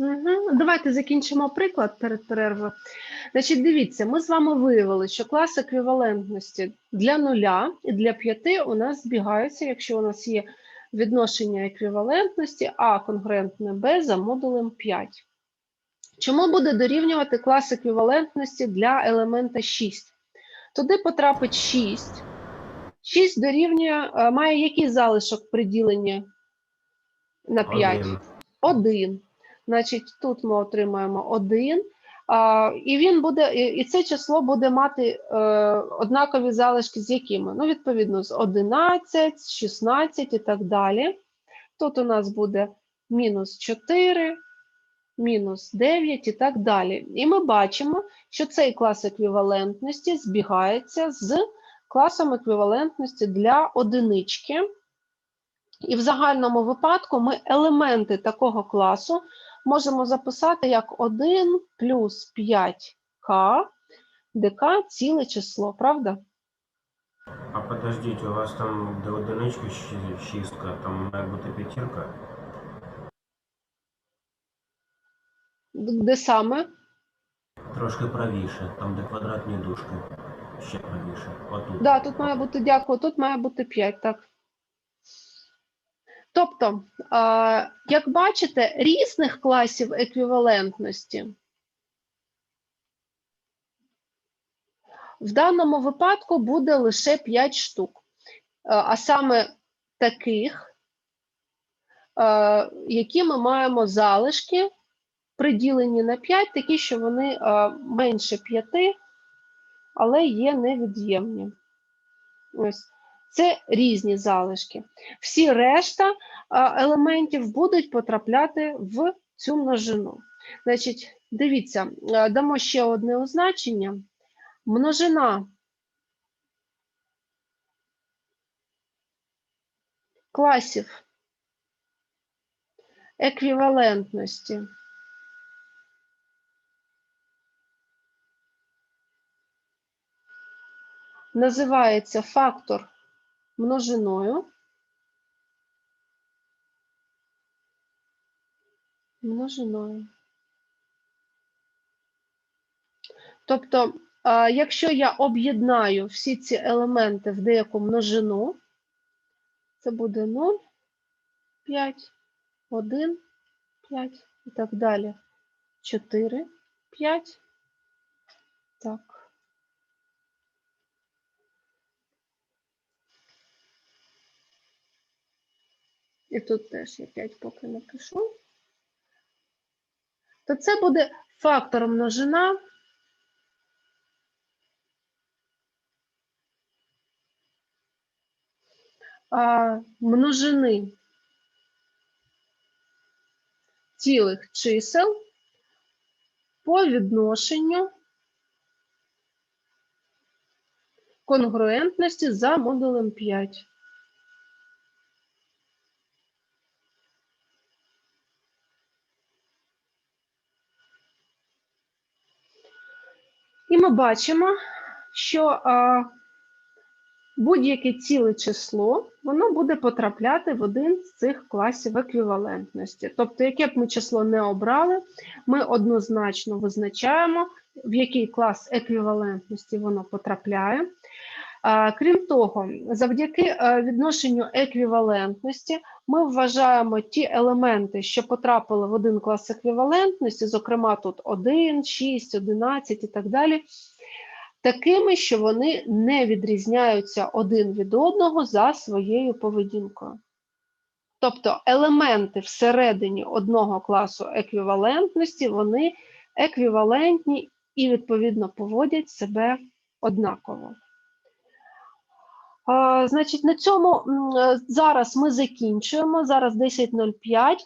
Угу. Давайте закінчимо приклад перед перервою. Значить, дивіться, ми з вами виявили, що клас еквівалентності для нуля і для п'яти у нас збігаються, якщо у нас є відношення еквівалентності А конгруентне Б за модулем 5. Чому буде дорівнювати клас еквівалентності для елемента 6? Туди потрапить 6. 6 дорівнює, е, має який залишок при діленні на 5? Один. 1. Значить, тут ми отримаємо 1. І він буде, і це число буде мати е, однакові залишки з якими? Ну, відповідно, з 11, з 16 і так далі. Тут у нас буде мінус 4, мінус 9 і так далі. І ми бачимо, що цей клас еквівалентності збігається з класом еквівалентності для одинички. І в загальному випадку ми елементи такого класу можемо записати як 1 плюс 5к, де k ціле число, правда? А подождіть, у вас там до одинички шістка, там має бути п'ятірка. Де саме? Трошки правіше, там де квадратні дужки. Ще правіше. Отут. Да, тут має бути дякую, тут має бути 5, так. Тобто, як бачите, різних класів еквівалентності в даному випадку буде лише 5 штук, а саме таких, які ми маємо залишки, приділені на 5, такі, що вони менше 5, але є невід'ємні. Ось. Це різні залишки. Всі решта елементів будуть потрапляти в цю множину. Значить, дивіться, дамо ще одне означення. Множина класів еквівалентності називається фактор множиною. Множиною. Тобто, якщо я об'єднаю всі ці елементи в деяку множину, це буде 0, 5, 1, 5 і так далі. 4, 5. Так. І тут теж я 5 поки напишу, то це буде фактор множина а, множини цілих чисел по відношенню конгруентності за модулем 5. І ми бачимо, що будь-яке ціле число воно буде потрапляти в один з цих класів еквівалентності. Тобто, яке б ми число не обрали, ми однозначно визначаємо, в який клас еквівалентності воно потрапляє. Крім того, завдяки е, відношенню еквівалентності ми вважаємо ті елементи, що потрапили в один клас еквівалентності, зокрема тут 1, 6, 11 і так далі, такими, що вони не відрізняються один від одного за своєю поведінкою. Тобто елементи всередині одного класу еквівалентності, вони еквівалентні і, відповідно, поводять себе однаково. Значить, на цьому е, зараз ми закінчуємо. Зараз 10.05.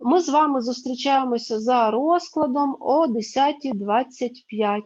Ми з вами зустрічаємося за розкладом о 10.25.